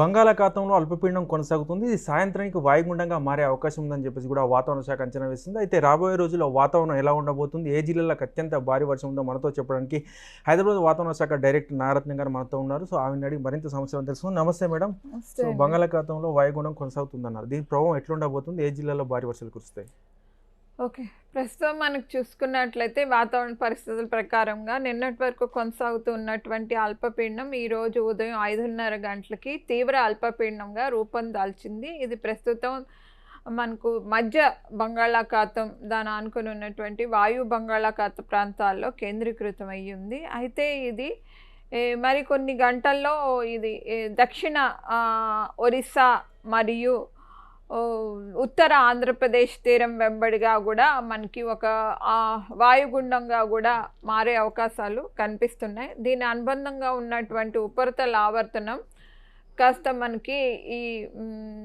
బంగాళాఖాతంలో అల్పపీడనం కొనసాగుతుంది. ఇది సాయంత్రానికి వాయుగుండంగా మారే అవకాశం ఉందని చెప్పేసి కూడా వాతావరణ శాఖ అంచనా వేస్తుంది అయితే రాబోయే రోజుల్లో వాతావరణం ఎలా ఉండబోతుంది? ఏ జిల్లాలకు అత్యంత భారీ వర్షం ఉందో మనతో చెప్పడానికి హైదరాబాద్ వాతావరణ శాఖ డైరెక్టర్ నారత్న గారు మనతో ఉన్నారు. సో ఆవిడ అడిగి మరింత సమస్యలు తెలుసుకుందాం. నమస్తే మేడం. సో బంగాళాఖాతంలో వాయుగుండం కొనసాగుతుందన్నారు. దీని ప్రభావం ఎట్లా ఉండబోతుంది ఏ జిల్లాలో భారీ వర్షాలు కురుస్తాయి? ఓకే. ప్రస్తుతం మనకు చూసుకున్నట్లయితే వాతావరణ పరిస్థితుల ప్రకారంగా నిన్నటి వరకు కొనసాగుతూ ఉన్నటువంటి అల్పపీడనం ఈరోజు ఉదయం ఐదున్నర గంటలకి తీవ్ర అల్పపీడనంగా రూపం దాల్చింది. ఇది ప్రస్తుతం మనకు మధ్య బంగాళాఖాతం దాని ఆనుకొని ఉన్నటువంటి వాయు బంగాళాఖాత ప్రాంతాల్లో కేంద్రీకృతం అయ్యింది అయితే ఇది మరికొన్ని మరి కొన్ని గంటల్లో ఇది దక్షిణ ఒరిస్సా మరియు ఉత్తర ఆంధ్రప్రదేశ్ తీరం వెంబడిగా కూడా మనకి ఒక వాయుగుండంగా కూడా మారే అవకాశాలు కనిపిస్తున్నాయి. దీని అనుబంధంగా ఉన్నటువంటి ఉపరితల ఆవర్తనం కాస్త మనకి ఈ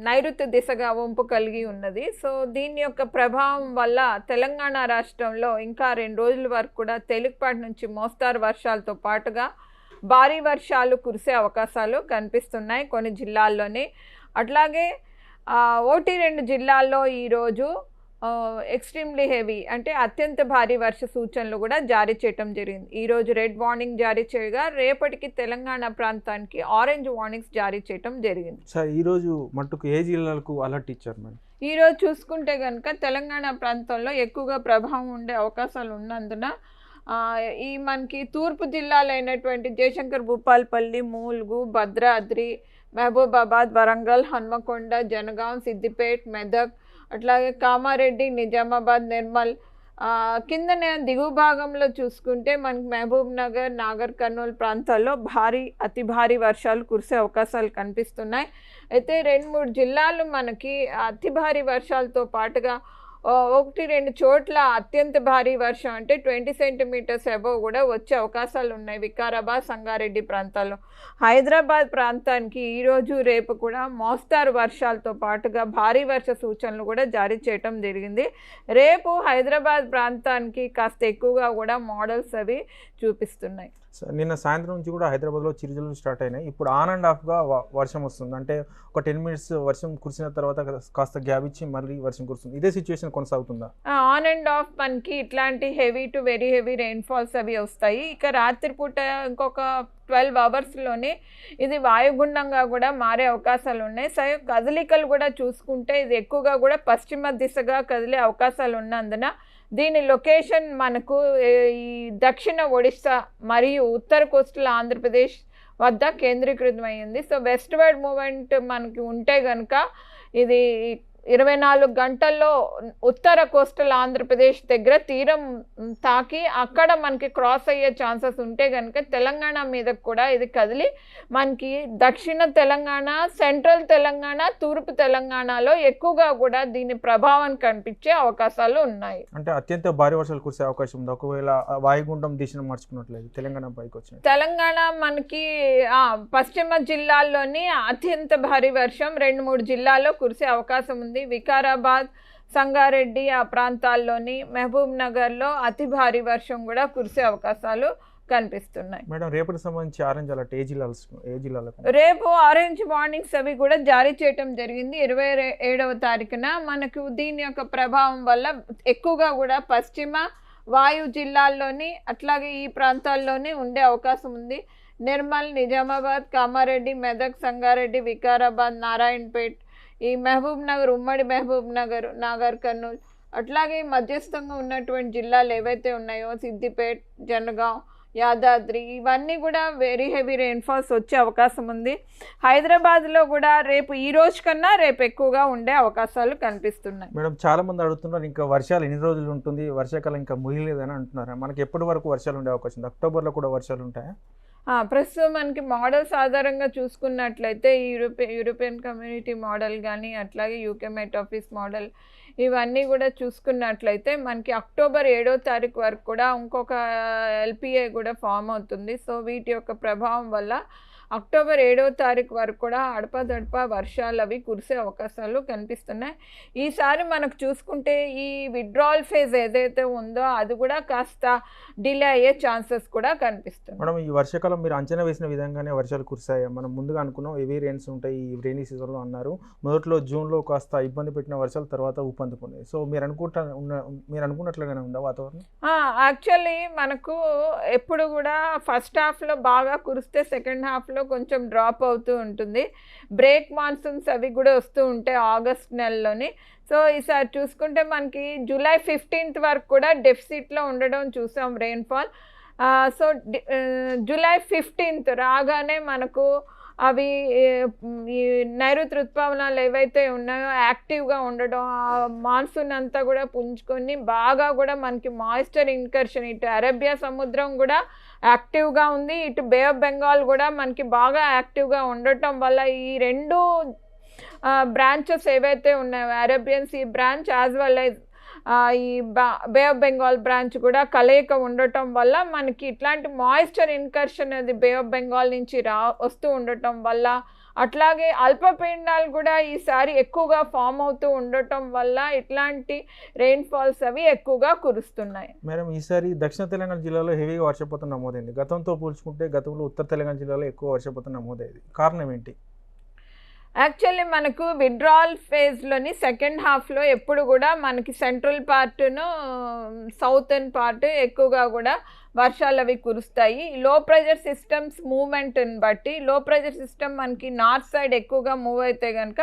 నైరుతి దిశగా వంపు కలిగి ఉన్నది. సో దీని యొక్క ప్రభావం వల్ల తెలంగాణ రాష్ట్రంలో ఇంకా రెండు రోజుల వరకు కూడా తేలికపాటి నుంచి మోస్తారు వర్షాలతో పాటుగా భారీ వర్షాలు కురిసే అవకాశాలు కనిపిస్తున్నాయి కొన్ని జిల్లాల్లోనే. అట్లాగే ఒకటి రెండు జిల్లాల్లో ఈరోజు ఎక్స్ట్రీమ్లీ హెవీ అంటే అత్యంత భారీ వర్ష సూచనలు కూడా జారీ చేయటం జరిగింది. ఈరోజు రెడ్ వార్నింగ్ జారీ చేయగా రేపటికి తెలంగాణ ప్రాంతానికి ఆరెంజ్ వార్నింగ్స్ జారీ చేయటం జరిగింది. సార్ ఈరోజు మట్టుకు ఏ జిల్లాలకు అలర్ట్ ఇచ్చారు మేడం? ఈరోజు చూసుకుంటే కనుక తెలంగాణ ప్రాంతంలో ఎక్కువగా ప్రభావం ఉండే అవకాశాలు ఉన్నందున ఈ మనకి తూర్పు జిల్లాలైనటువంటి జయశంకర్ భూపాల్పల్లి మూల్గు భద్రాద్రి మహబూబాబాద్ వరంగల్ హన్మకొండ జనగాం సిద్దిపేట్ మెదక్ అట్లాగే కామారెడ్డి నిజామాబాద్ నిర్మల్. కిందనే దిగువ భాగంలో చూసుకుంటే మనకి మహబూబ్ నగర్ నాగర్ కర్నూలు ప్రాంతాల్లో భారీ అతి భారీ వర్షాలు కురిసే అవకాశాలు కనిపిస్తున్నాయి. అయితే రెండు మూడు జిల్లాలు మనకి అతి భారీ వర్షాలతో పాటుగా ఒకటి రెండు చోట్ల అత్యంత భారీ వర్షం అంటే ట్వంటీ సెంటీమీటర్స్ అబవ్ కూడా వచ్చే అవకాశాలు ఉన్నాయి వికారాబాద్ సంగారెడ్డి ప్రాంతాల్లో. హైదరాబాద్ ప్రాంతానికి ఈరోజు రేపు కూడా మోస్తారు వర్షాలతో పాటుగా భారీ వర్ష సూచనలు కూడా జారీ చేయటం జరిగింది. రేపు హైదరాబాద్ ప్రాంతానికి కాస్త ఎక్కువగా కూడా మోడల్స్ అవి చూపిస్తున్నాయి. నిన్న సాయంత్రం నుంచి కూడా హైదరాబాద్లో చిరుజల్లు స్టార్ట్ అయినాయి. ఇప్పుడు ఆన్ అండ్ ఆఫ్గా వర్షం వస్తుంది. అంటే ఒక టెన్ మినిట్స్ వర్షం కురిసిన తర్వాత కాస్త గ్యాప్ ఇచ్చి మళ్ళీ వర్షం కురుస్తుంది. ఇదే సిచ్యువేషన్ కొనసాగుతుందా? ఆన్ అండ్ ఆఫ్ మనకి ఇట్లాంటి heavy to very heavy rainfalls అవి వస్తాయి. ఇక రాత్రిపూట ఇంకొక ట్వెల్వ్ అవర్స్లోనే ఇది వాయుగుండంగా కూడా మారే అవకాశాలు ఉన్నాయి. సో కదలికలు కూడా చూసుకుంటే ఇది ఎక్కువగా కూడా పశ్చిమ దిశగా కదిలే అవకాశాలు ఉన్నందున దీని లొకేషన్ మనకు ఈ దక్షిణ ఒడిస్సా మరియు ఉత్తర కోస్టల్ ఆంధ్రప్రదేశ్ వద్ద కేంద్రీకృతమైంది సో వెస్ట్వర్డ్ మూమెంట్ మనకి ఉంటే కనుక ఇది ఇరవై నాలుగు గంటల్లో ఉత్తర కోస్టల్ ఆంధ్రప్రదేశ్ దగ్గర తీరం తాకి అక్కడ మనకి క్రాస్ అయ్యే ఛాన్సెస్ ఉంటే కనుక తెలంగాణ మీద కూడా ఇది కదిలి మనకి దక్షిణ తెలంగాణ సెంట్రల్ తెలంగాణ తూర్పు తెలంగాణలో ఎక్కువగా కూడా దీని ప్రభావం కనిపించే అవకాశాలు ఉన్నాయి. అంటే అత్యంత భారీ వర్షాలు కురిసే అవకాశం ఉంది. ఒకవేళ వాయుగుండం దిశను మార్చుకున్నట్లయితే తెలంగాణ పైకి తెలంగాణ మనకి ఆ, పశ్చిమ జిల్లాల్లోని అత్యంత భారీ వర్షం రెండు మూడు జిల్లాల్లో కురిసే అవకాశం ఉంది. వికారాబాద్ సంగారెడ్డి ఆ ప్రాంతాల్లోని మహబూబ్ నగర్లో అతి భారీ వర్షం కూడా కురిసే అవకాశాలు కనిపిస్తున్నాయి. మేడం సంబంధించి ఆరెంజ్ అలర్ట్ ఏ ఏ జిల్లాలకు రేపు ఆరెంజ్ వార్నింగ్స్ అవి కూడా జారీ చేయటం జరిగింది. ఇరవై ఏడవ తారీఖున మనకు దీని యొక్క ప్రభావం వల్ల ఎక్కువగా కూడా పశ్చిమ వాయు జిల్లాల్లోని అట్లాగే ఈ ప్రాంతాల్లోనే ఉండే అవకాశం ఉంది. నిర్మల్ నిజామాబాద్ కామారెడ్డి మెదక్ సంగారెడ్డి వికారాబాద్ నారాయణపేట్ ఈ మహబూబ్ నగర్ ఉమ్మడి మహబూబ్ నగర్ నాగర్ కర్నూలు అట్లాగే మధ్యస్థంగా ఉన్నటువంటి జిల్లాలు ఏవైతే ఉన్నాయో సిద్దిపేట్ జనగాం యాదాద్రి ఇవన్నీ కూడా వెరీ హెవీ రెయిన్ఫాల్స్ వచ్చే అవకాశం ఉంది. హైదరాబాద్లో కూడా రేపు ఈ రోజు కన్నా రేపు ఎక్కువగా ఉండే అవకాశాలు కనిపిస్తున్నాయి. మేడం చాలా మంది అడుగుతున్నారు ఇంకా వర్షాలు ఎన్ని రోజులు ఉంటుంది వర్షాకాలం ఇంకా ముగిలేదని అంటున్నారు. మనకి ఎప్పటి వరకు వర్షాలు ఉండే అవకాశం ఉంది? అక్టోబర్లో కూడా వర్షాలు ఉంటాయా? ప్రస్తుతం మనకి మోడల్స్ ఆధారంగా చూసుకున్నట్లయితే యూరోపియన్ యూరోపియన్ కమ్యూనిటీ మోడల్ కానీ అట్లాగే యూకే మెట్ ఆఫీస్ మోడల్ ఇవన్నీ కూడా చూసుకున్నట్లయితే మనకి అక్టోబర్ ఏడో తారీఖు వరకు కూడా ఇంకొక ఎల్పిఏ కూడా ఫామ్ అవుతుంది. సో వీటి యొక్క ప్రభావం వల్ల అక్టోబర్ ఏడవ తారీఖు వరకు కూడా అడపదడప వర్షాలు అవి కురిసే అవకాశాలు కనిపిస్తున్నాయి. ఈసారి మనకు చూసుకుంటే ఈ విడ్రాల్ ఫేజ్ ఏదైతే ఉందో అది కూడా కాస్త డిలే అయ్యే ఛాన్సెస్ కూడా కనిపిస్తుంది మేడం ఈ వర్షాకాలం మీరు అంచనా వేసిన విధంగానే వర్షాలు కురిశాయి. మనం ముందుగా అనుకున్నాం హెవీ రెయిన్స్ ఉంటాయి ఈ రైనీ సీజన్లో అన్నారు. మొదట్లో జూన్లో కాస్త ఇబ్బంది పెట్టిన వర్షాలు తర్వాత ఊపందుకున్నాయి. సో మీరు అనుకుంటా ఉన్న మీరు అనుకున్నట్లుగానే ఉందా వాతావరణం? యాక్చువల్లీ మనకు ఎప్పుడు కూడా ఫస్ట్ హాఫ్లో బాగా కురిస్తే సెకండ్ హాఫ్లో కొంచెం డ్రాప్ అవుతూ ఉంటుంది. బ్రేక్ మాన్సూన్స్ అవి కూడా వస్తూ ఉంటాయి ఆగస్ట్ నెలలోని. సో ఈసారి చూసుకుంటే మనకి జూలై ఫిఫ్టీన్త్ వరకు కూడా డెఫిసిట్లో ఉండడం చూసాం రెయిన్ఫాల్ సో జూలై ఫిఫ్టీన్త్ రాగానే మనకు అవి ఈ నైరుతి ఋతుపవనాలు ఏవైతే ఉన్నాయో యాక్టివ్గా ఉండడం మాన్సూన్ అంతా కూడా పుంజుకొని బాగా కూడా మనకి మాయిశ్చర్ ఇన్కర్షన్ ఇటు అరేబియా సముద్రం కూడా యాక్టివ్గా ఉంది. ఇటు బే ఆఫ్ బెంగాల్ కూడా మనకి బాగా యాక్టివ్గా ఉండటం వల్ల ఈ రెండు బ్రాంచెస్ ఏవైతే ఉన్నాయో Arabian sea branch as well as ఈ బే ఆఫ్ బెంగాల్ బ్రాంచ్ కూడా కలయిక ఉండటం వల్ల మనకి ఇట్లాంటి మాయిశ్చర్ ఇన్కర్షన్ అది బే ఆఫ్ బెంగాల్ నుంచి రా వస్తూ ఉండటం వల్ల అట్లాగే అల్పపిండాలు కూడా ఈసారి ఎక్కువగా ఫామ్ అవుతూ ఉండటం వల్ల ఇట్లాంటి రెయిన్ఫాల్స్ అవి ఎక్కువగా కురుస్తున్నాయి. మేడం ఈసారి దక్షిణ తెలంగాణ జిల్లాలో హెవీగా వర్షపాతం నమోదైంది. గతంతో పోల్చుకుంటే గతంలో ఉత్తర తెలంగాణ జిల్లాలో ఎక్కువ వర్షపాతం నమోదైంది. కారణం ఏంటి? యాక్చువల్లీ మనకు విడ్రాల్ ఫేజ్లోని సెకండ్ హాఫ్లో ఎప్పుడు కూడా మనకి సెంట్రల్ పార్ట్ను సౌతర్న్ పార్ట్ ఎక్కువగా కూడా వర్షాలు అవి కురుస్తాయి. లో ప్రెషర్ సిస్టమ్స్ మూమెంట్ని బట్టి లో ప్రెషర్ సిస్టమ్ మనకి నార్త్ సైడ్ ఎక్కువగా మూవ్ అయితే కనుక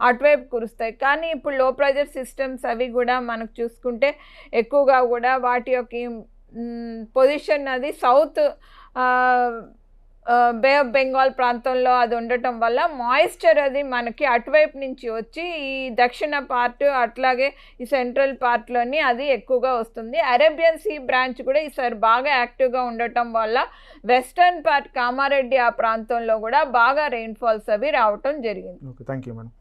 అటువైపు కురుస్తాయి. కానీ ఇప్పుడు లో ప్రెషర్ సిస్టమ్స్ అవి కూడా మనకు చూసుకుంటే ఎక్కువగా కూడా వాటి యొక్క పొజిషన్ అది సౌత్ బే ఆఫ్ బెంగాల్ ప్రాంతంలో అది ఉండటం వల్ల మాయిశ్చర్ అది మనకి అటువైపు నుంచి వచ్చి ఈ దక్షిణ పార్ట్ అట్లాగే ఈ సెంట్రల్ పార్ట్లోని అది ఎక్కువగా వస్తుంది. అరేబియన్ సీ బ్రాంచ్ కూడా ఈసారి బాగా యాక్టివ్గా ఉండటం వల్ల వెస్టర్న్ పార్ట్ కామారెడ్డి ఆ ప్రాంతంలో కూడా బాగా రెయిన్ఫాల్స్ అవి రావటం జరిగింది. Okay thank you madam.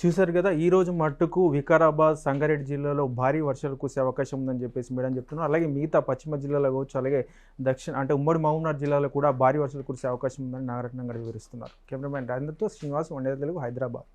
చూశారు కదా ఈ రోజు మట్టుకు వికారాబాద్ సంగారెడ్డి జిల్లాలో భారీ వర్షాలు కురిసే అవకాశం ఉందని చెప్పేసి మేడం చెప్తున్నారు. అలాగే మిగతా పశ్చిమ జిల్లాలో కావచ్చు అలాగే దక్షిణ అంటే ఉమ్మడి మహబూబ్నగర్ జిల్లాలో కూడా భారీ వర్షాలు కురిసే అవకాశం ఉందని నాగరత్నం గారు వివరిస్తున్నారు. కెమెరామ్యాన్ రాజేంద్రతో శ్రీనివాస్ వండే తెలుగు హైదరాబాద్.